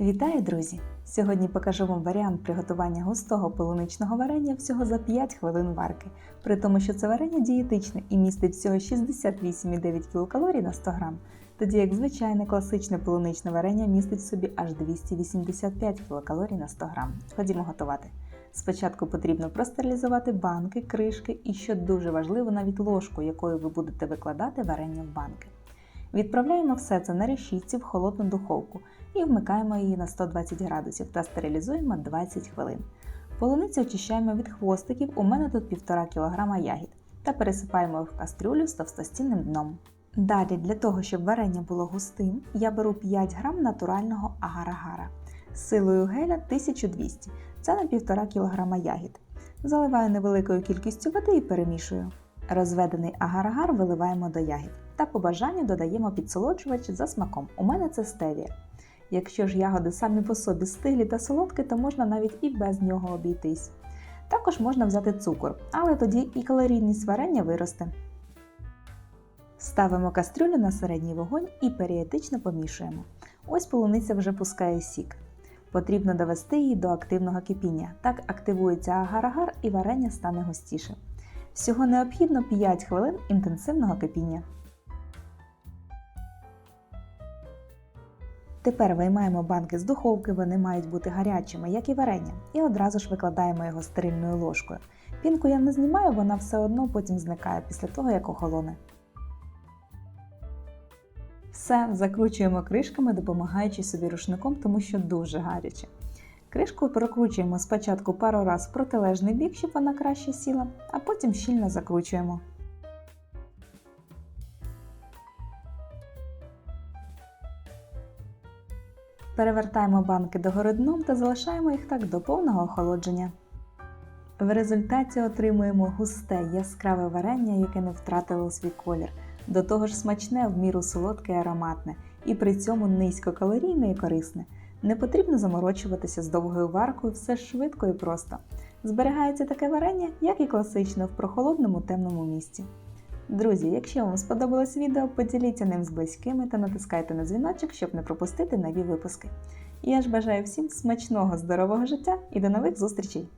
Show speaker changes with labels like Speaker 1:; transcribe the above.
Speaker 1: Вітаю, друзі! Сьогодні покажу вам варіант приготування густого полуничного варення всього за 5 хвилин варки, при тому, що це варення дієтичне і містить всього 68,9 кілокалорій на 100 грам, тоді як звичайне класичне полуничне варення містить в собі аж 285 кілокалорій на 100 грам. Ходімо готувати. Спочатку потрібно простерилізувати банки, кришки і, що дуже важливо, навіть ложку, якою ви будете викладати варення в банки. Відправляємо все це на решітці в холодну духовку і вмикаємо її на 120 градусів та стерилізуємо 20 хвилин. Полуницю очищаємо від хвостиків, у мене тут 1,5 кг ягід, та пересипаємо в кастрюлю з товстостінним дном. Далі, для того, щоб варення було густим, я беру 5 г натурального агар-агара з силою геля 1200, це на 1,5 кг ягід. Заливаю невеликою кількістю води і перемішую. Розведений агар-агар виливаємо до ягід та по бажанню додаємо підсолоджувач за смаком. У мене це стевія. Якщо ж ягоди самі по собі стиглі та солодкі, то можна навіть і без нього обійтись. Також можна взяти цукор, але тоді і калорійність варення виросте. Ставимо кастрюлю на середній вогонь і періодично помішуємо. Ось полуниця вже пускає сік. Потрібно довести її до активного кипіння. Так активується агар-агар і варення стане густіше. Всього необхідно 5 хвилин інтенсивного кипіння. Тепер виймаємо банки з духовки, вони мають бути гарячими, як і варення, і одразу ж викладаємо його стерильною ложкою. Пінку я не знімаю, вона все одно потім зникає після того, як охолоне. Все, закручуємо кришками, допомагаючи собі рушником, тому що дуже гаряче. Кришку прокручуємо спочатку пару раз в протилежний бік, щоб вона краще сіла, а потім щільно закручуємо. Перевертаємо банки догори дном та залишаємо їх так до повного охолодження. В результаті отримуємо густе, яскраве варення, яке не втратило свій колір, до того ж смачне, в міру солодке і ароматне, і при цьому низькокалорійне і корисне. Не потрібно заморочуватися з довгою варкою, все швидко і просто. Зберігається таке варення, як і класично, в прохолодному темному місці. Друзі, якщо вам сподобалось відео, поділіться ним з близькими та натискайте на дзвіночок, щоб не пропустити нові випуски. Я ж бажаю всім смачного, здорового життя і до нових зустрічей!